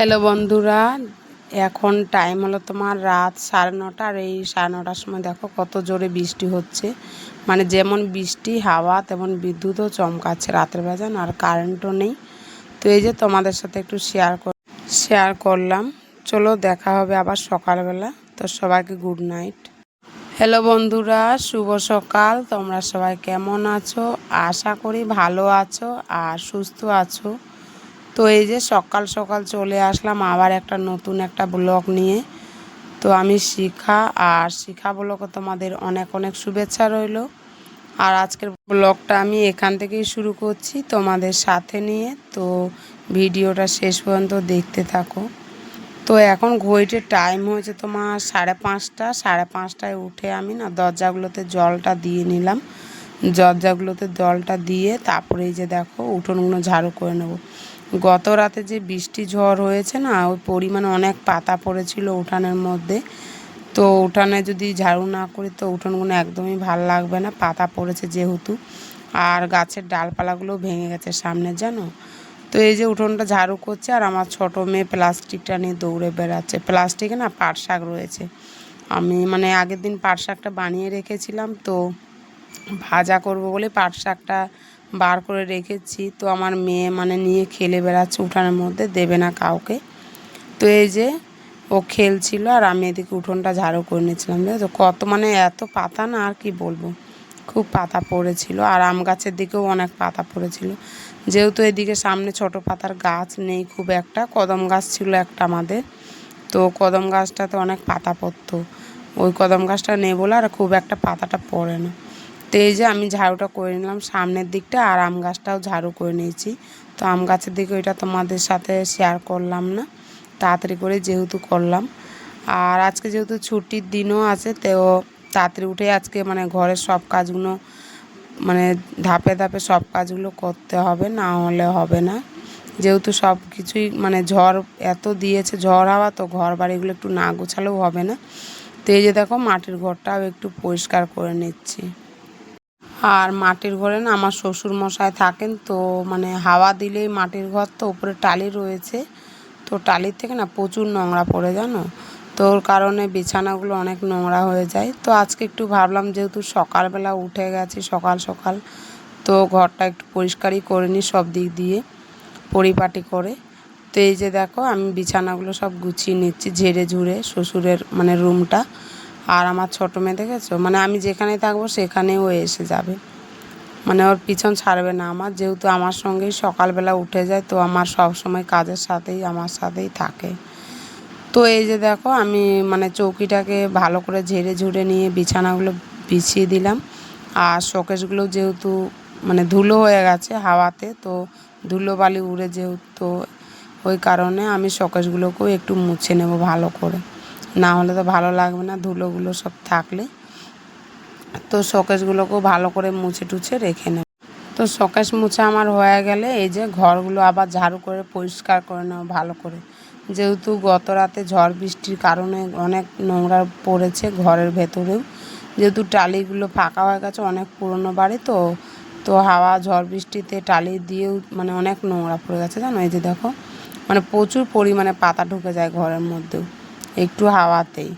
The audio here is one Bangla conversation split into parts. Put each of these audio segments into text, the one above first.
হ্যালো বন্ধুরা, এখন টাইম হলো তোমার রাত সাড়ে নটা আর এই সাড়ে নটার সময় দেখো কত জোরে বৃষ্টি হচ্ছে। মানে যেমন বৃষ্টি, হাওয়া, তেমন বিদ্যুৎও চমকাচ্ছে রাতের বেজান আর কারেন্টও নেই। তো এই যে তোমাদের সাথে একটু শেয়ার শেয়ার করলাম। চলো দেখা হবে আবার সকালবেলা। তো সবাইকে গুড নাইট হ্যালো বন্ধুরা, শুভ সকাল। তোমরা সবাই কেমন আছো? আশা করি ভালো আছো আর সুস্থ আছো। তো এই যে সকাল সকাল চলে আসলাম আবার একটা নতুন একটা ব্লগ নিয়ে। তো আমি শিখা আর শিখা ব্লগে তোমাদের অনেক অনেক শুভেচ্ছা রইল। আর আজকের ব্লগটা আমি এখান থেকেই শুরু করছি তোমাদের সাথে নিয়ে। তো ভিডিওটা শেষ পর্যন্ত দেখতে থাকো। তো এখন ঘড়িটির টাইম হয়েছে তোমার সাড়ে পাঁচটা। সাড়ে পাঁচটায় উঠে আমি না দরজাগুলোতে জলটা দিয়ে নিলাম। দরজাগুলোতে জলটা দিয়ে তারপরে এই যে দেখো উঠোনগুলো ঝাড়ু করে নেব। গত রাতে যে বৃষ্টি ঝড় হয়েছে না, ওই পরিমাণে অনেক পাতা পড়েছিল উঠানের মধ্যে। তো উঠানে যদি ঝাড়ু না করি, তো উঠোনগুলো একদমই ভালো লাগবে না, পাতা পড়েছে যেহেতু। আর গাছের ডালপালাগুলো ভেঙে গেছে সামনে, জানো? তো এই যে উঠোনটা ঝাড়ু করছে, আর আমার ছোট মেয়ে প্লাস্টিকটা নিয়ে দৌড়ে বেড়াচ্ছে। প্লাস্টিকে না পাট শাক রয়েছে। আমি মানে আগের দিন পাট শাকটা বানিয়ে রেখেছিলাম, তো ভাজা করব বলে পাট শাকটা বার করে রেখেছি। তো আমার মেয়ে মানে নিয়ে খেলে বেড়াচ্ছে, উঠানের মধ্যে দেবে না কাউকে। তো এই যে ও খেলছিল আর আমি এদিকে উঠোনটা ঝাড়ু করে নিয়েছিলাম। তো, কত মানে এত পাতা না, আর কি বলব? খুব পাতা পড়েছিল আর আম গাছের দিকেও অনেক পাতা পড়েছিল। যেহেতু এদিকে সামনে ছোট পাতার গাছ নেই খুব একটা, কদম গাছ ছিল একটা আমাদের। তো কদম গাছটাতে অনেক পাতা পড়তো। ওই কদম গাছটা নেই বলে আর খুব একটা পাতাটা পড়ে না। তো এই যে আমি ঝাড়ুটা করে নিলাম সামনের দিকটা আর আম গাছটাও ঝাড়ু করে নিয়েছি। তো আম গাছের দিকে ওইটা তোমাদের সাথে শেয়ার করলাম না, তাড়াতাড়ি করে যেহেতু করলাম। আর আজকে যেহেতু ছুটির দিনও আছে, তো তাড়াতাড়ি উঠে আজকে মানে ঘরের সব কাজগুলো মানে ধাপে ধাপে সব কাজগুলো করতে হবে, না হলে হবে না। যেহেতু সব কিছুই মানে ঝড় এত দিয়েছে, ঝড় হাওয়া, তো ঘর বাড়িগুলো একটু না গোছালেও হবে না। তো এই যে দেখো মাটির ঘরটাও একটু পরিষ্কার করে নিচ্ছি। আর মাটির ঘরে না আমার শ্বশুর মশাই থাকেন, তো মানে হাওয়া দিলেই মাটির ঘর তো উপরে টালি রয়েছে। তো টালির থেকে না প্রচুর নোংরা পড়ে, জানো? তো ওর কারণে বিছানাগুলো অনেক নোংরা হয়ে যায়। তো আজকে একটু ভাবলাম যেহেতু সকালবেলা উঠে গেছি, সকাল সকাল, তো ঘরটা একটু পরিষ্কারই করে নিই সব দিক দিয়ে, পরিপাটি করে। তো এই যে দেখো, আমি বিছানাগুলো সব গুছিয়ে নিচ্ছি ঝেড়ে ঝুড়ে শ্বশুরের মানে রুমটা। আর আমার ছোটো মেয়ে দেখেছ? মানে আমি যেখানে থাকব সেখানে ও এসে যাবে। মানে ওর পিছন ছাড়বে না আমার, যেহেতু আমার সঙ্গেই সকালবেলা উঠে যায়, তো আমার সব সময় কাজের সাথেই, আমার সাথেই থাকে। তো এই যে দেখো, আমি মানে চৌকিটাকে ভালো করে ঝেড়ে ঝুড়ে নিয়ে বিছানাগুলো বিছিয়ে দিলাম। আর শোকেশগুলো যেহেতু মানে ধুলো হয়ে গেছে হাওয়াতে, তো ধুলো বালি উড়ে যেহেতু ওই কারণে আমি শোকেশগুলোকেও একটু মুছে নেব ভালো করে। না হলে তো ভালো লাগবে না, ধুলোগুলো সব থাকলে। তো শোকেশগুলোকেও ভালো করে মুছে টুছে রেখে নেব। তো শোকেশ মুছে আমার হয়ে গেলে এই যে ঘরগুলো আবার ঝাড়ু করে পরিষ্কার করে নেব ভালো করে। যেহেতু গত রাতে ঝড় বৃষ্টির কারণে অনেক নোংরা পড়েছে ঘরের ভেতরেও। যেহেতু টালিগুলো ফাঁকা হয়ে গেছে, অনেক পুরনো বাড়ি তো তো হাওয়া ঝড় বৃষ্টিতে টালি দিয়েও মানে অনেক নোংরা পড়ে গেছে জানো? এই যে দেখো মানে প্রচুর পরিমাণে পাতা ঢুকে যায় ঘরের মধ্যেও। একটু হাওয়াতেই।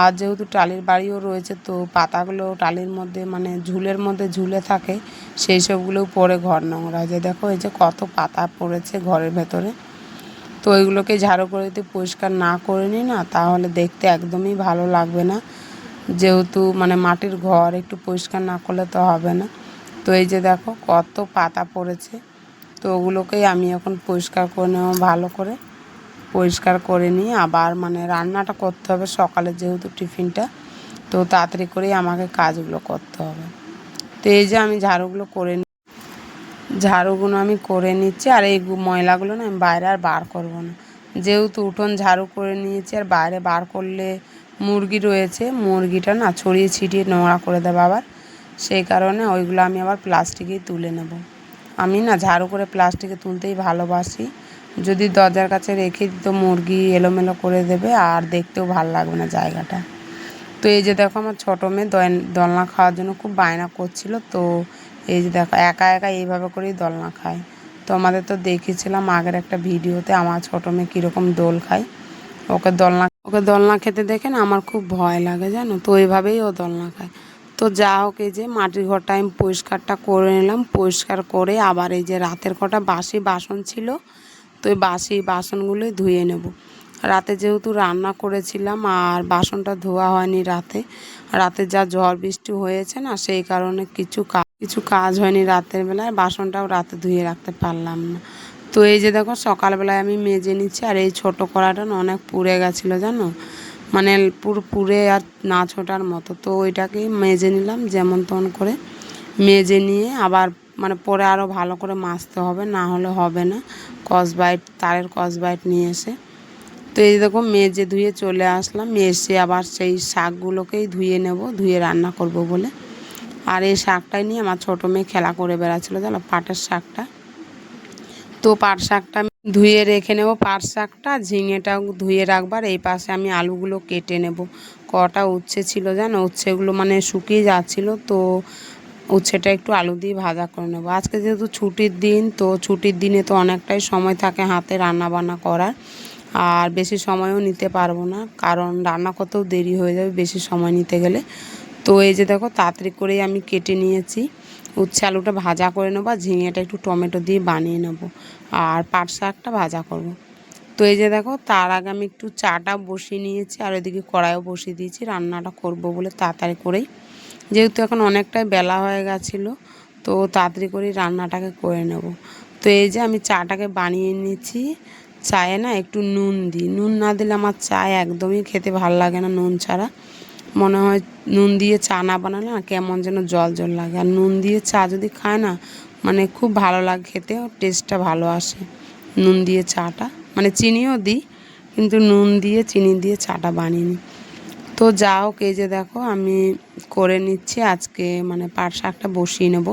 আর যেহেতু টালির বাড়িও রয়েছে, তো পাতাগুলো টালির মধ্যে মানে ঝুলের মধ্যে ঝুলে থাকে, সেই সবগুলোও পরে ঘর নোংরা যে দেখো, এই যে কত পাতা পড়েছে ঘরের ভেতরে। তো ওইগুলোকে ঝাড়ু করে দিতে পরিষ্কার না করে নিই না, তাহলে দেখতে একদমই ভালো লাগবে না। যেহেতু মানে মাটির ঘর একটু পরিষ্কার না করলে তো হবে না। তো এই যে দেখো, কত পাতা পড়েছে। তো ওগুলোকেই আমি এখন পরিষ্কার করে নেব ভালো করে। পরিষ্কার করে নিয়ে আবার মানে রান্নাটা করতে হবে সকালে যেহেতু টিফিনটা, তো তাড়াতাড়ি করেই আমাকে কাজগুলো করতে হবে। তো এই যে আমি ঝাড়ুগুলো করে ঝাড়ুগুলো আমি করে নিচ্ছি আর এই ময়লাগুলো না আমি বাইরে আর বার করব না। যেহেতু উঠোন ঝাড়ু করে নিয়েছি আর বাইরে বার করলে মুরগি রয়েছে, মুরগিটা না ছড়িয়ে ছিটিয়ে নোংরা করে দেবে আবার। সেই কারণে ওইগুলো আমি আবার প্লাস্টিকেই তুলে নেব। আমি না ঝাড়ু করে প্লাস্টিকে তুলতেই ভালোবাসি। যদি দরজার কাছে রেখে দিত, মুরগি এলোমেলো করে দেবে, আর দেখতেও ভালো লাগবে না জায়গাটা। তো এই যে দেখো আমার ছোটো মেয়ে দোলনা খাওয়ার জন্য খুব বায়না করছিল, তো এই যে দেখো, একা একা এইভাবে করেই দোলনা খায়। তো তো আমাদের তো দেখেছিলাম আগের একটা ভিডিওতে আমার ছোটো মেয়ে কীরকম দোল খায়। ওকে দোলনা ওকে দোলনা খেতে দেখে না আমার খুব ভয় লাগে জানো, তো ওইভাবেই ও দোলনা খায়। তো যা হোক এই যে মাটির ঘরটা আমি পরিষ্কারটা করে নিলাম, পরিষ্কার করে আবার এই যে রাতের কটা বাসি বাসন ছিল তো ওই বাসি বাসনগুলোই ধুয়ে নেব। রাতে যেহেতু রান্না করেছিলাম আর বাসনটা ধোয়া হয়নি রাতে রাতে যা ঝড় বৃষ্টি হয়েছে না, সেই কারণে কিছু কিছু কাজ হয়নি রাতের বেলায়, বাসনটাও রাতে ধুয়ে রাখতে পারলাম না। তো এই যে দেখো সকালবেলায় আমি মেজে নিচ্ছি আর এই ছোটো কড়াটা অনেক পুড়ে গেছিল জানো? মানে পুরো, পুড়ে আর না ছোটার মতো। তো ওইটাকেই মেজে নিলাম যেমন তেমন করে। মেজে নিয়ে আবার মানে পরে আরও ভালো করে মাজতে হবে, না হলে হবে না। কসবাইট তারের কসবাইট নিয়ে এসে। তো এই দেখো, মেজে ধুয়ে চলে আসলাম। এসে আবার সেই শাকগুলোকেই ধুয়ে নেব, ধুয়ে রান্না করব বলে। আর এই শাকটাই নিয়ে আমার ছোটো মেয়ে খেলা করে বেড়াচ্ছিলো, জানো, পাটের শাকটা। তো পাট শাকটা ধুয়ে রেখে নেব, পাট শাকটা ঝিঙেটাও ধুয়ে রাখবার। এই পাশে আমি আলুগুলো কেটে নেব। কটা উচ্ছে ছিল, জানো, উচ্ছেগুলো মানে শুকিয়ে যাচ্ছিল। তো উচ্ছেটা একটু আলু দিয়ে ভাজা করে নেব। আজকে যেহেতু ছুটির দিন, তো ছুটির দিনে তো অনেকটাই সময় থাকে হাতে রান্না বান্না করার। আর বেশি সময়ও নিতে পারব না, কারণ রান্না করতেও দেরি হয়ে যাবে বেশি সময় নিতে গেলে। তো এই যে দেখো, তাড়াতাড়ি করেই আমি কেটে নিয়েছি। উচ্ছে আলুটা ভাজা করে নেব আর ঝিঙেটা একটু টমেটো দিয়ে বানিয়ে নেব। আর পাট শাকটা ভাজা করব। তো এই যে দেখো, তার আগে আমি একটু চাটা বসিয়ে নিয়েছি আর ওইদিকে কড়াইও বসিয়ে দিয়েছি, রান্নাটা করব বলে তাড়াতাড়ি করেই। যেহেতু এখন অনেকটাই বেলা হয়ে গেছিল, তো তাড়াতাড়ি করেই রান্নাটাকে করে নেব। তো এই যে আমি চাটাকে বানিয়ে নিয়েছি চায়ে না একটু নুন দিই। নুন না দিলে আমার চা একদমই খেতে ভালো লাগে না নুন ছাড়া। মনে হয় নুন দিয়ে চা না বানালে না কেমন যেন জল জল লাগে। আর নুন দিয়ে চা যদি খায় না মানে খুব ভালো লাগে খেতে টেস্টটা ভালো আসে। নুন দিয়ে চাটা মানে চিনিও দিই, কিন্তু নুন দিয়ে, চিনি দিয়ে চাটা বানিয়ে নিই। তো যা হোক, এই যে দেখো, আমি করে নিচ্ছি। আজকে মানে পাট শাকটা বসিয়ে নেব।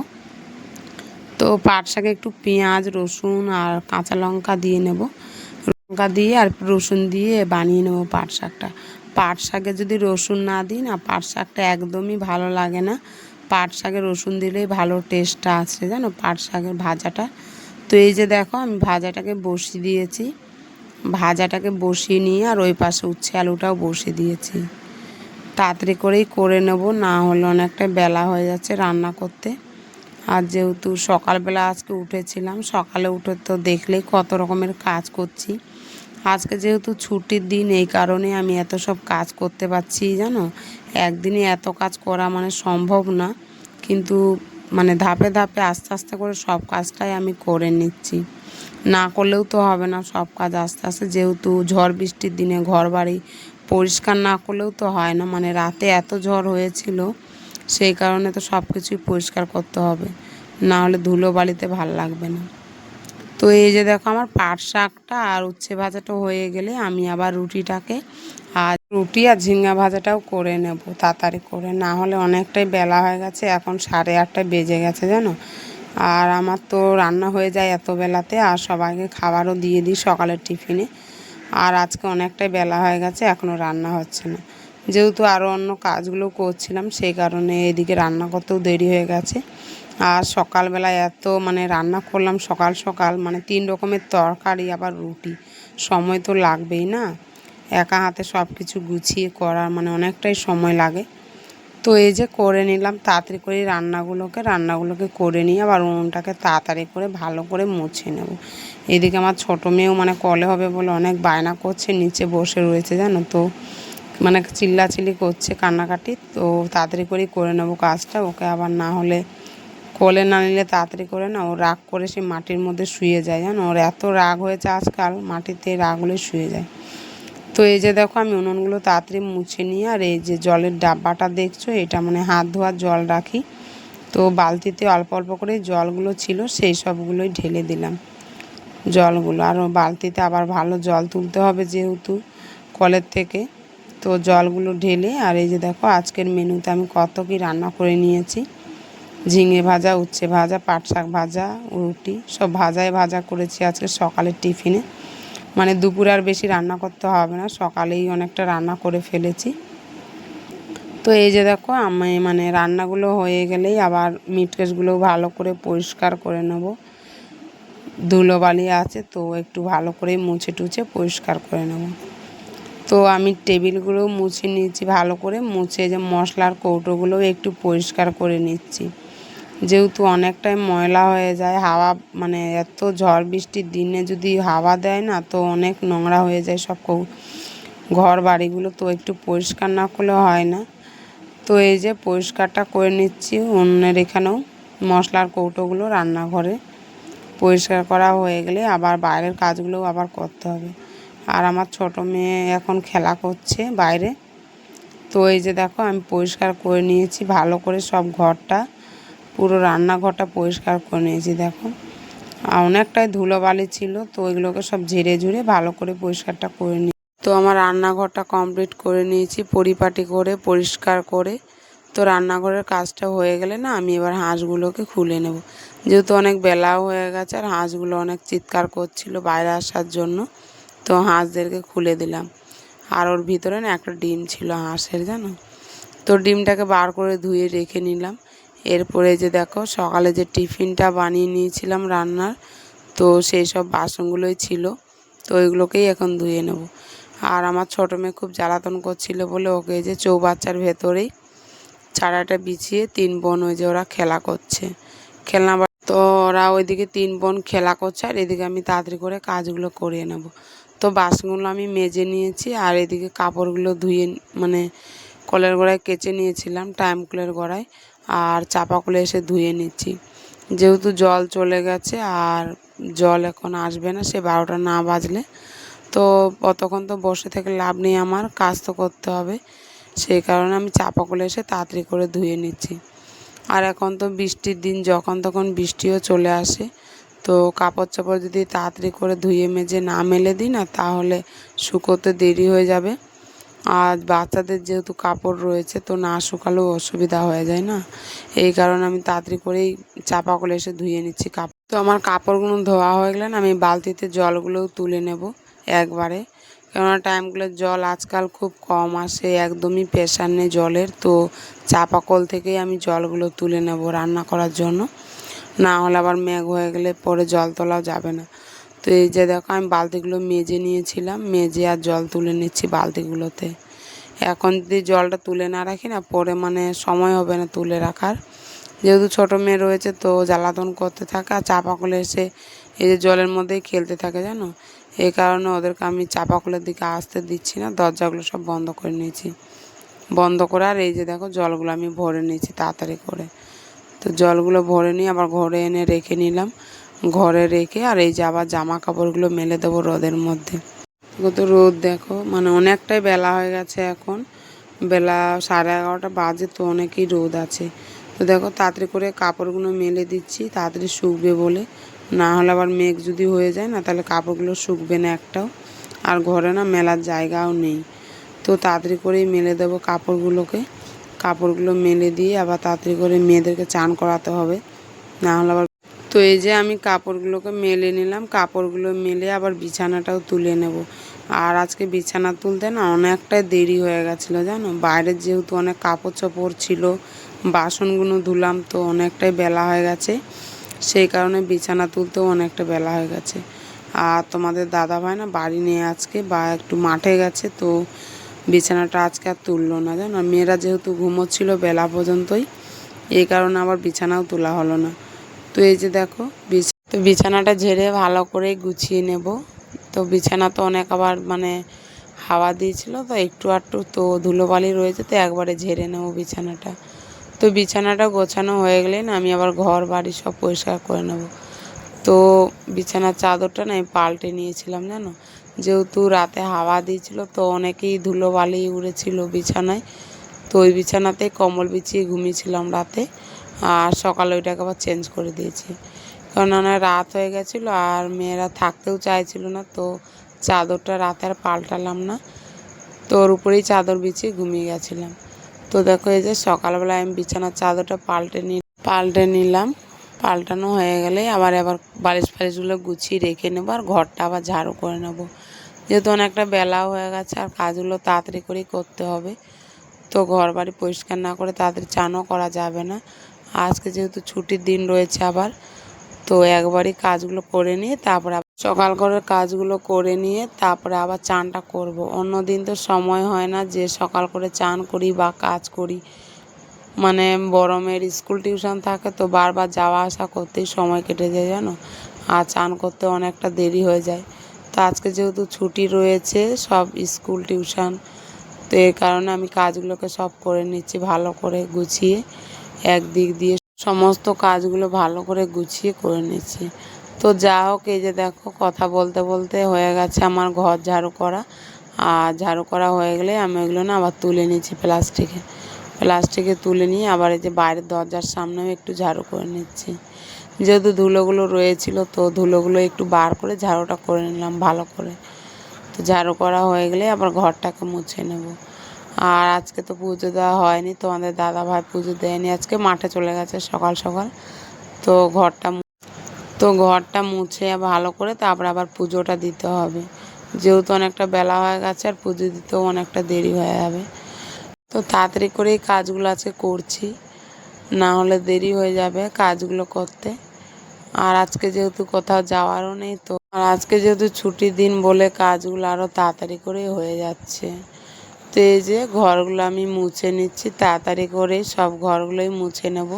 তো পাট শাকে একটু পেঁয়াজ, রসুন আর কাঁচা লঙ্কা দিয়ে নেব। লঙ্কা দিয়ে আর রসুন দিয়ে বানিয়ে নেব পাট শাকটা। পাট শাকে যদি রসুন না দিই না, পাট শাকটা একদমই ভালো লাগে না। পাট শাকে রসুন দিলেই ভালো টেস্টটা আছে জানো, পাট শাকের ভাজাটা। তো এই যে দেখো, আমি ভাজাটাকে বসিয়ে দিয়েছি। ভাজাটাকে বসিয়ে নিয়ে আর ওই পাশে উচ্ছে আলুটাও বসিয়ে দিয়েছি। তাড়াতাড়ি করেই করে নেব, না হলে অনেকটা বেলা হয়ে যাচ্ছে রান্না করতে। আর যেহেতু সকালবেলা আজকে উঠেছিলাম, সকালে উঠে তো দেখলেই কত রকমের কাজ করছি। আজকে যেহেতু ছুটির দিন, এই কারণে আমি এত সব কাজ করতে পারছি, জানো? একদিনে এত কাজ করা মানে সম্ভব না, কিন্তু মানে ধাপে ধাপে আস্তে আস্তে করে সব কাজটাই আমি করে নিচ্ছি। না করলেও তো হবে না সব কাজ আস্তে আস্তে, যেহেতু ঝড় বৃষ্টির দিনে ঘর বাড়ি পরিষ্কার না করলেও তো হয় না। মানে রাতে এত ঝড় হয়েছিল, সেই কারণে তো সব কিছুই পরিষ্কার করতে হবে। না হলে ধুলো বালিতে ভালো লাগবে না। তো এই যে দেখো আমার পাট শাকটা আর উচ্ছে ভাজাটা হয়ে গেলে আমি আবার রুটিটাকে আর রুটি আর ঝিঙ্গা ভাজাটাও করে নেব, তাড়াতাড়ি করে। না হলে অনেকটাই বেলা হয়ে গেছে, এখন সাড়ে আটটায় বেজে গেছে, জানো? আর আমার তো রান্না হয়ে যায় এত বেলাতে, আর সবাইকে খাবারও দিয়ে দিই সকালের টিফিনে। আর আজকে অনেকটাই বেলা হয়ে গেছে এখনও রান্না হচ্ছে না। যেহেতু আরও অন্য কাজগুলো করছিলাম, সেই কারণে এদিকে রান্না করতেও দেরি হয়ে গেছে। আর সকালবেলায় এত মানে রান্না করলাম সকাল সকাল মানে তিন রকমের তরকারি, আবার রুটি। সময় তো লাগবেই না। একা হাতে সব কিছু গুছিয়ে করার মানে অনেকটাই সময় লাগে। তো এই যে করে নিলাম, তাড়াতাড়ি করে রান্নাগুলোকে রান্নাগুলোকে করে নিয়ে আবার উনুনটাকে তাড়াতাড়ি করে ভালো করে মুছে নেব। এদিকে আমার ছোটো মেয়েও মানে কলে হবে বলে অনেক বায়না করছে, নিচে বসে রয়েছে জানো তো। মানে চিল্লাচিল্লি করছে কান্নাকাটি, তো তাড়াতাড়ি করেই করে নেব কাজটা। ওকে আবার না হলে কোলে না নিলে তাড়াতাড়ি করে না, ও রাগ করে সে মাটির মধ্যে শুয়ে যায় জানো। ওর এত রাগ হয়েছে আজকাল, মাটিতে রাগ হলে শুয়ে যায়। তো এই যে দেখো আমি উনুনগুলো তাড়াতাড়ি মুছে নিয়ে আর এই যে জলের ডাব্বাটা দেখছ, এটা মানে হাত ধোয়ার জল রাখি। তো বালতিতে অল্প অল্প করে জলগুলো ছিল, সেই সবগুলোই ঢেলে দিলাম। জলগুলো। আর বালতিতে আবার ভালো জল তুলতে হবে যেহেতু কলের থেকে। তো জলগুলো ঢেলে, আর এই যে দেখো আজকের মেনুতে আমি কত কি রান্না করে নিয়েছি। ঝিঙে ভাজা, উচ্ছে ভাজা, পাট শাক ভাজা, রুটি, সব ভাজায় ভাজা করেছি আজকে সকালের টিফিনে। মানে দুপুরে আর বেশি রান্না করতে হবে না, সকালেই অনেকটা রান্না করে ফেলেছি। তো এই যে দেখো আমি মানে রান্নাগুলো হয়ে গেলেই আবার মিট কেসগুলো ভালো করে পরিষ্কার করে নেব। ধুলোবালি আছে, তো একটু ভালো করে মুছে টুছে পরিষ্কার করে নেব। তো আমি টেবিলগুলো মুছে নিচ্ছি ভালো করে, মুছে যে মশলার কৌটোগুলো একটু পরিষ্কার করে নিচ্ছি। যেহেতু অনেকটাই ময়লা হয়ে যায়, হাওয়া মানে এত ঝড় বৃষ্টির দিনে যদি হাওয়া দেয় না, তো অনেক নোংরা হয়ে যায় সব কৌ, ঘর বাড়িগুলো, তো একটু পরিষ্কার না করলে হয় না। তো এই যে পরিষ্কারটা করে নিচ্ছি অন্যের এখানেও মশলার কৌটোগুলো রান্নাঘরে। পরিষ্কার করা হয়ে গেলে আবার বাইরের কাজগুলোও আবার করতে হবে। আর আমার ছোট মেয়ে এখন খেলা করছে বাইরে। তো এই যে দেখো, আমি পরিষ্কার করে নিয়েছি, ভালো করে সব ঘরটা, পুরো রান্নাঘরটা পরিষ্কার করে নিয়েছি, দেখো। অনেকটাই ধুলোবালি ছিল, তো ওইগুলোকে সব ঝেড়ে ঝুড়ে ভালো করে পরিষ্কারটা করে নিই তো আমার রান্নাঘরটা কমপ্লিট করে নিয়েছি, পরিপাটি করে, পরিষ্কার করে। তো রান্নাঘরের কাজটা হয়ে গেলে না আমি এবার হাঁসগুলোকে খুলে নেব। যেহেতু অনেক বেলাও হয়ে গেছে আর হাঁসগুলো অনেক চিৎকার করছিল বাইরে আসার জন্য, তো হাঁসদেরকে খুলে দিলাম। আর ওর ভিতরে না একটা ডিম ছিল হাঁসের, জানো? তো ডিমটাকে বার করে ধুয়ে রেখে নিলাম। এরপরে যে দেখো সকালে যে টিফিনটা বানিয়ে নিয়েছিলাম রান্নার, তো সেই সব বাসনগুলোই ছিল, তো ওইগুলোকেই এখন ধুয়ে নেব। আর আমার ছোটো মেয়ে খুব জ্বালাতন করছিল বলে ওকে যে চৌবাচ্চার ভেতরেই চারাটা বিছিয়ে তিন বোন ওই যে ওরা খেলা করছে। খেলনা তো ওরা ওইদিকে তিন বোন খেলা করছে আর এদিকে আমি তাড়াতাড়ি করে কাজগুলো করিয়ে নেব। তো বাসনগুলো আমি মেজে নিয়েছি আর এদিকে কাপড়গুলো ধুয়ে মানে কলের গোড়ায় কেচে নিয়েছিলাম, টাইম কলের গোড়ায়, আর চাপা কলে এসে ধুয়ে নিচ্ছি। যেহেতু জল চলে গেছে আর জল এখন আসবে না, সে বারোটা না বাজলে। তো অতক্ষণ তো বসে থেকে লাভ নেই আমার, কাজ তো করতে হবে। সেই কারণে আমি চাপা কলে এসে তাড়াতাড়ি করে ধুয়ে নিচ্ছি। আর এখন তো বৃষ্টির দিন, যখন তখন বৃষ্টিও চলে আসে। তো কাপড় চাপড় যদি তাড়াতাড়ি করে ধুয়ে মেজে না মেলে দিই না, তাহলে শুকোতে দেরি হয়ে যাবে। আর বাচ্চাদের যেহেতু কাপড় রয়েছে, তো না শুকালেও অসুবিধা হয়ে যায় না। এই কারণে আমি তাড়াতাড়ি করেই চাপা করে এসে ধুয়ে নিচ্ছি কাপড়। তো আমার কাপড়গুলো ধোয়া হয়ে গেলে আমি বালতিতে জলগুলোও তুলে নেব একবারে। কেননা টাইমগুলোর জল আজকাল খুব কম আসে, একদমই প্রেশার নেই জলের। তো চাপা কল থেকেই আমি জলগুলো তুলে নেব রান্না করার জন্য। না হলে আবার মেঘ হয়ে গেলে পরে জল তোলাও যাবে না। তো এই যে দেখো, আমি বালতিগুলো মেজে নিয়েছিলাম, মেজে আর জল তুলে নিচ্ছি বালতিগুলোতে। এখন যদি জলটা তুলে না রাখি না, পরে মানে সময় হবে না তুলে রাখার। যেহেতু ছোটো মেয়ে রয়েছে তো জ্বালাতন করতে থাকে, আর চাপা কলে এসে এই যে জলের মধ্যেই খেলতে থাকে জানো? এই কারণে ওদেরকে আমি চাপা কলের দিকে আসতে দিচ্ছি না, দরজাগুলো সব বন্ধ করে নিয়েছি। বন্ধ করে আর এই যে দেখো জলগুলো আমি ভরে নিয়েছি তাড়াতাড়ি করে। তো জলগুলো ভরে নিয়ে আবার ঘরে এনে রেখে নিলাম। ঘরে রেখে আর এই যে আবার জামা কাপড়গুলো মেলে দেবো রোদের মধ্যে। কত রোদ দেখো মানে অনেকটাই বেলা হয়ে গেছে এখন। বেলা সাড়ে এগারোটা বাজে তো অনেকই রোদ আছে। তো দেখো তাড়াতাড়ি করে কাপড়গুলো মেলে দিচ্ছি, তাড়াতাড়ি শুকবে বলে। না হলে আবার মেঘ যদি হয়ে যায় না, তাহলে কাপড়গুলো শুকবে না একটাও। আর ঘরে না মেলার জায়গাও নেই। তো তাড়াতাড়ি করেই মেলে দেবো কাপড়গুলোকে। কাপড়গুলো মেলে দিয়ে আবার তাড়াতাড়ি করে মেয়েদেরকে চান করাতে হবে। না হলে আবার তো এই যে আমি কাপড়গুলোকে মেলে নিলাম, কাপড়গুলো মেলে আবার বিছানাটাও তুলে নেব। আর আজকে বিছানা তুলতে না অনেকটাই দেরি হয়ে গেছিল জানো? বাইরের যেহেতু অনেক কাপড় চোপড় ছিল, বাসনগুলো ধুলাম তো অনেকটাই বেলা হয়ে গেছে। সেই কারণে বিছানা তুলতেও অনেকটা বেলা হয়ে গেছে। আর তোমাদের দাদা ভাই না বাড়ি নিয়ে আজকে, বা একটু মাঠে গেছে, তো বিছানাটা আজকে আর তুললো না, জানো? মেয়েরা যেহেতু ঘুমোচ্ছিল বেলা পর্যন্তই, এই কারণে আবার বিছানাও তোলা হলো না। তো এই যে দেখো তো বিছানাটা ঝেড়ে ভালো করে গুছিয়ে নেব। তো বিছানা তো অনেক আবার মানে হাওয়া দিয়েছিল, তো একটু আটটু তো ধুলোবালি রয়েছে, তো একবারে ঝেড়ে নেব বিছানাটা। তো বিছানাটা গোছানো হয়ে গেলে না আমি আবার ঘর, বাড়ি সব পরিষ্কার করে নেব। তো বিছানার চাদরটা না আমি পাল্টে নিয়েছিলাম, জানো? যেহেতু রাতে হাওয়া দিয়েছিল তো অনেকেই ধুলোবালি উড়েছিল বিছানায়। তো ওই বিছানাতে কম্বল বিছিয়ে ঘুমিয়েছিলাম রাতে আর সকালে ওইটাকে আবার চেঞ্জ করে দিয়েছি। অনেক রাত হয়ে গেছিল আর মেয়েরা থাকতেও চাইছিল না, তো চাদরটা রাতে আর পাল্টালাম না। তো ওর উপরেই চাদর বিছিয়ে ঘুমিয়ে গেছিলাম। তো দেখো এই যে সকালবেলায় আমি বিছানার চাদরটা পাল্টে নি পাল্টে নিলাম। পাল্টানো হয়ে গেলে আবার আবার বালিশ ফালিশগুলো গুছিয়ে রেখে নেব আর ঘরটা আবার ঝাড়ু করে নেব। যেহেতু অনেকটা বেলাও হয়ে গেছে আর কাজগুলো তাড়াতাড়ি করেই করতে হবে। তো ঘর বাড়ি পরিষ্কার না করে তাড়াতাড়ি চানও করা যাবে না। আজকে যেহেতু ছুটির দিন রয়েছে আবার, তো একবারই কাজগুলো করে নিয়ে তারপরে সকাল করে কাজগুলো করে নিয়ে তারপরে আবার চানটা করব। অন্য দিন তো সময় হয় না যে সকাল করে চান করি বা কাজ করি। মানে বড় মেয়ের স্কুল টিউশন থাকে তো বারবার যাওয়া আসা করতেই সময় কেটে যায় জানো? আর চান করতে অনেকটা দেরি হয়ে যায়। তো আজকে যেহেতু ছুটি রয়েছে সব স্কুল টিউশন, তো এই কারণে আমি কাজগুলোকে সব করে নিচ্ছি ভালো করে গুছিয়ে। একদিক দিয়ে সমস্ত কাজগুলো ভালো করে গুছিয়ে করে নিচ্ছি। তো যা হোক, এই যে দেখো, কথা বলতে বলতে হয়ে গেছে আমার ঘর ঝাড়ু করা। আর ঝাড়ু করা হয়ে গেলে আমি ওইগুলো না আবার তুলে নিচ্ছি প্লাস্টিকে। প্লাস্টিকে তুলে নিয়ে আবার এই যে বাইরের দরজার সামনেও একটু ঝাড়ু করে নিচ্ছি। যেহেতু ধুলোগুলো রয়েছিল, তো ধুলোগুলো একটু বার করে ঝাড়ুটা করে নিলাম ভালো করে। তো ঝাড়ু করা হয়ে গেলে আবার ঘরটাকে মুছে নেব। আর আজকে তো পুজো দেওয়া হয়নি, তোমাদের দাদা ভাই পুজো দেয়নি, আজকে মাঠে চলে গেছে সকাল সকাল। তো ঘরটা তো ঘরটা মুছে ভালো করে তারপর আবার পুজোটা দিতে হবে। যেহেতু অনেকটা বেলা হয়ে গেছে আর পুজো দিতেও অনেকটা দেরি হয়ে যাবে। তো তাড়াতাড়ি করেই কাজগুলো আজকে করছি। না হলে দেরি হয়ে যাবে কাজগুলো করতে। আর আজকে যেহেতু কোথাও যাওয়ারও নেই তো, আর আজকে যেহেতু ছুটির দিন বলে কাজগুলো আরও তাড়াতাড়ি করেই হয়ে যাচ্ছে। তো এই যে ঘরগুলো আমি মুছে নিচ্ছি, তাড়াতাড়ি করে সব ঘরগুলোই মুছে নেব।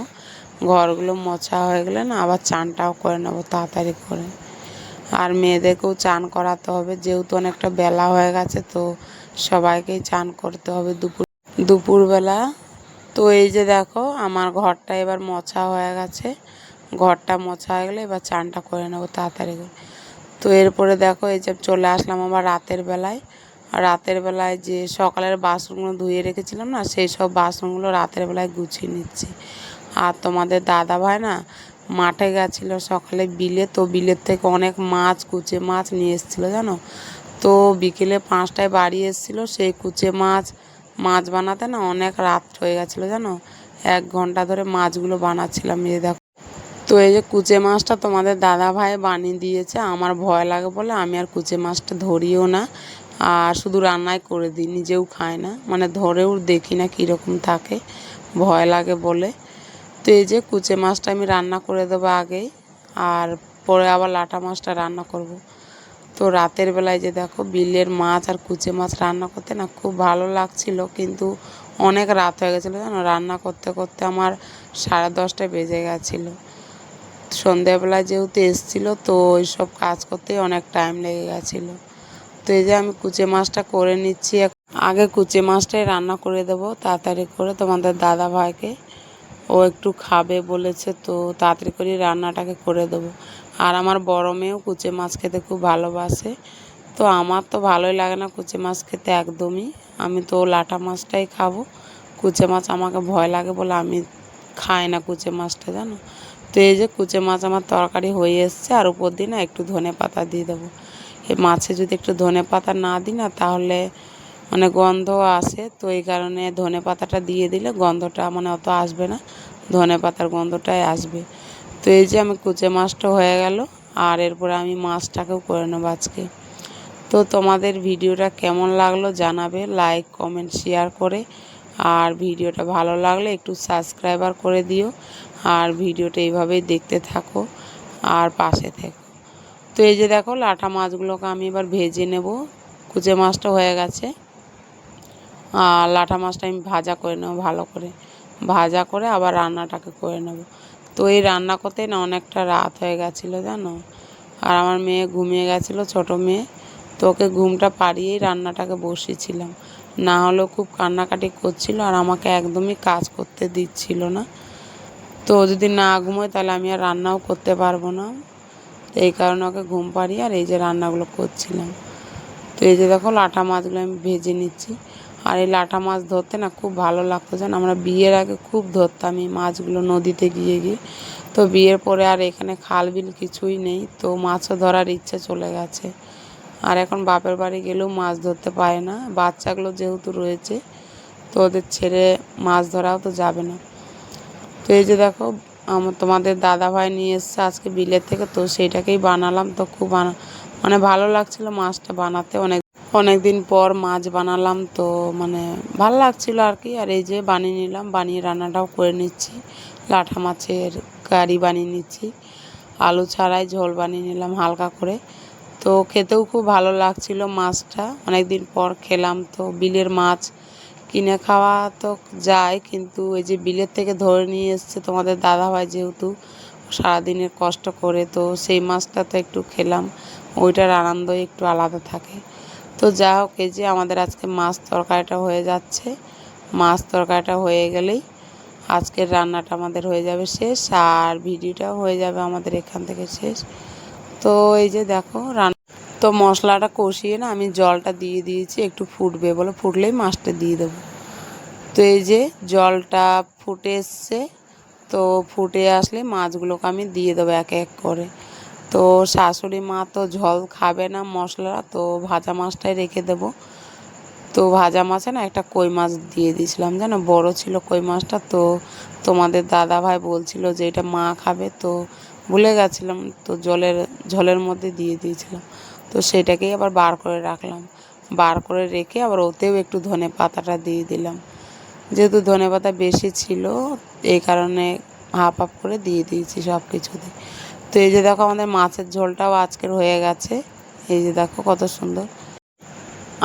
ঘরগুলো মোছা হয়ে গেলে না আবার চানটাও করে নেব তাড়াতাড়ি করে। আর মেয়েদেরকেও চান করাতে হবে, যেহেতু অনেকটা বেলা হয়ে গেছে তো সবাইকেই চান করতে হবে দুপুর, দুপুরবেলা। তো এই যে দেখো, আমার ঘরটা এবার মোছা হয়ে গেছে। ঘরটা মোছা হয়ে গেলে এবার চানটা করে নেব তাড়াতাড়ি করে। তো এরপরে দেখো, এই যে চলে আসলাম আবার রাতের বেলায়। রাতের বেলায় যে সকালের বাসনগুলো ধুয়ে রেখেছিলাম না, সেই সব বাসনগুলো রাতের বেলায় গুছিয়ে নিচ্ছি। আর তোমাদের দাদা ভাই না মাঠে গেছিল সকালে বিলে, তো বিলের থেকে অনেক মাছ, কুচে মাছ নিয়ে এসেছিল, জানো? তো বিকেলে পাঁচটায় বাড়ি এসেছিল, সেই কুচে মাছ মাছ বানাতে না অনেক রাত হয়ে গেছিল, জানো? এক ঘণ্টা ধরে মাছগুলো বানাচ্ছিলাম, এই দেখো। তো এই যে কুচে মাছটা তোমাদের দাদা ভাই বানিয়ে দিয়েছে, আমার ভয় লাগে বলে আমি আর কুচে মাছটা ধরিও না, আর শুধু রান্নাই করে দিই, নিজেও খাই না মানে ধরেও দেখি না কীরকম থাকে, ভয় লাগে বলে। তো এই যে কুচে মাছটা আমি রান্না করে দেবো আগেই আর পরে আবার লাটা মাছটা রান্না করব। তো রাতের বেলায় যে দেখো বিলের মাছ আর কুচে মাছ রান্না করতে না খুব ভালো লাগছিল, কিন্তু অনেক রাত হয়ে গেছিল জানো, রান্না করতে করতে আমার সাড়ে দশটায় বেজে গেছিল সন্ধ্যাবেলা যেহেতু এসেছিল, তো ওই সব কাজ করতেই অনেক টাইম লেগে গেছিল তো এই যে আমি কুচে মাছটা করে নিচ্ছি, আগে কুচে মাছটাই রান্না করে দেবো, তাড়াতাড়ি করে তোমাদের দাদা ভাইকে ও একটু খাবে বলেছে, তো তাড়াতাড়ি করে রান্নাটাকে করে দেবো। আর আমার বড় মেয়েও কুচে মাছ খেতে খুব ভালোবাসে, তো আমার তো ভালোই লাগে না কুচে মাছ খেতে একদমই। আমি তো লাটা মাছটাই খাব। কুচে মাছ আমাকে ভয় লাগে বলে আমি খাই না কুচে মাছটা, জানো? তো এই যে কুচে মাছ আমার তরকারি হয়ে এসছে, আর উপর দিয়ে না একটু ধনে পাতা দিয়ে দেবো। এই মাছে যদি একটু ধনে পাতা না দিই না, তাহলে মানে গন্ধ আসে, তো এই কারণে ধনে পাতাটা দিয়ে দিলে গন্ধটা মানে অত আসবে না। ধনে পাতার গন্ধটাই আসবে। তো এই যে আমি কুচে মাছটা হয়ে গেল, আর এরপরে আমি মাছটাকেও করে নেব আজকে। তো তোমাদের ভিডিওটা কেমন লাগল জানাবে, লাইক, কমেন্ট, শেয়ার করে। আর ভিডিওটা ভালো লাগলে একটু সাবস্ক্রাইবার করে দিও। আর ভিডিওটা এইভাবেই দেখতে থাকো আর পাশে থেকো। তো এই যে দেখো লাটা মাছগুলোকে আমি এবার ভেজে নেব। কুচে মাছটা হয়ে গেছে। আর লাটা মাছটা আমি ভাজা করে নেব, ভালো করে। ভাজা করে আবার রান্নাটাকে করে নেব। তো এই রান্না করতে না অনেকটা রাত হয়ে গেছিল জানো? আর আমার মেয়ে ঘুমিয়ে গেছিল, ছোট মেয়ে। তো ওকে ঘুমটা পাড়িয়েই রান্নাটাকে বসিয়েছিলাম। না হলেও খুব কান্নাকাটি করছিল আর আমাকে একদমই কাজ করতে দিচ্ছিল না। তো যদি না ঘুমোয় তাহলে আমি আর রান্নাও করতে পারব না। এই কারণে ওকে ঘুম পাড়িয়ে আর এই যে রান্নাগুলো করছিলাম। তো এই যে দেখো লাটা মাছগুলো আমি ভেজে নিচ্ছি। আর এই লাটা মাছ ধরতে না খুব ভালো লাগতো যেন আমরা বিয়ের আগে খুব ধরতাম এই মাছগুলো নদীতে গিয়ে গিয়ে। তো বিয়ের পরে আর এখানে খাল বিল কিছুই নেই, তো মাছও ধরার ইচ্ছে চলে গেছে। আর এখন বাপের বাড়ি গেলেও মাছ ধরতে পারে না। বাচ্চাগুলো যেহেতু রয়েছে, তো ওদের ছেড়ে মাছ ধরাও তো যাবে না। তো এই যে দেখো, আমার তোমাদের দাদা ভাই নিয়ে এসছে আজকে বিলের থেকে, তো সেইটাকেই বানালাম। তো খুব বানা- মানে ভালো লাগছিল মাছটা বানাতে। অনেক অনেক দিন পর মাছ বানালাম তো মানে ভালো লাগছিল আর কি। আর এই যে বানিয়ে নিলাম, বানিয়ে রান্নাটাও করে নিচ্ছি। লাঠা মাছের কারি বানিয়ে নিচ্ছি। আলু ছাড়াই ঝোল বানিয়ে নিলাম হালকা করে। তো খেতেও খুব ভালো লাগছিল মাছটা। অনেক দিন পর খেলাম তো বিলের মাছ কিনে খাওয়া তো যায়, কিন্তু এই যে বিলের থেকে ধরে নিয়ে এসছে তোমাদের দাদাভাই যেহেতু সারাদিনের কষ্ট করে, তো সেই মাছটা তো একটু খেলাম। ওইটার আনন্দ একটু আলাদা থাকে। তো যা হোক, এই যে আমাদের আজকে মাছ তরকারিটা হয়ে যাচ্ছে। মাছ তরকারিটা হয়ে গেলেই আজকের রান্নাটা আমাদের হয়ে যাবে শেষ, আর ভিডিওটাও হয়ে যাবে আমাদের এখান থেকে শেষ। তো এই যে দেখো রান্না তো মশলাটা কষিয়ে না আমি জলটা দিয়ে দিয়েছি, একটু ফুটবে বলে ফুটলেই মাছটা দিয়ে দেবো। তো এই যে জলটা ফুটে এসছে, তো ফুটে আসলে মাছগুলোকে আমি দিয়ে দেবো এক এক করে। তো শাশুড়ি মা তো ঝোল খাবে না মশলা, তো ভাজা মাছটাই রেখে দেবো। তো ভাজা মাছে না একটা কই মাছ দিয়ে দিয়েছিলাম, জানো? বড় ছিল কই মাছটা, তো তোমাদের দাদা ভাই বলছিল যে এটা মা খাবে, তো ভুলে গেছিলাম, তো জলের, ঝোলের মধ্যে দিয়ে দিয়েছিলাম। তো সেটাকেই আবার বার করে রাখলাম। বার করে রেখে আবার ওতেও একটু ধনে পাতাটা দিয়ে দিলাম। যেহেতু ধনে পাতা বেশি ছিল, এই কারণে হাফ হাফ করে দিয়ে দিয়েছি সব কিছুতে তো এই যে দেখো আমাদের মাছের ঝোলটাও আজকের হয়ে গেছে। এই যে দেখো কত সুন্দর।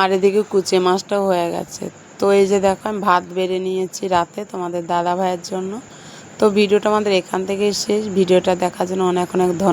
আর এদিকে কুচে মাছটাও হয়ে গেছে। তো এই যে দেখো আমি ভাত বেড়ে নিয়েছি রাতে তোমাদের দাদা ভাইয়ের জন্য। তো ভিডিওটা আমাদের এখান থেকেই শেষ। ভিডিওটা দেখার জন্য অনেক অনেক ধন্যবাদ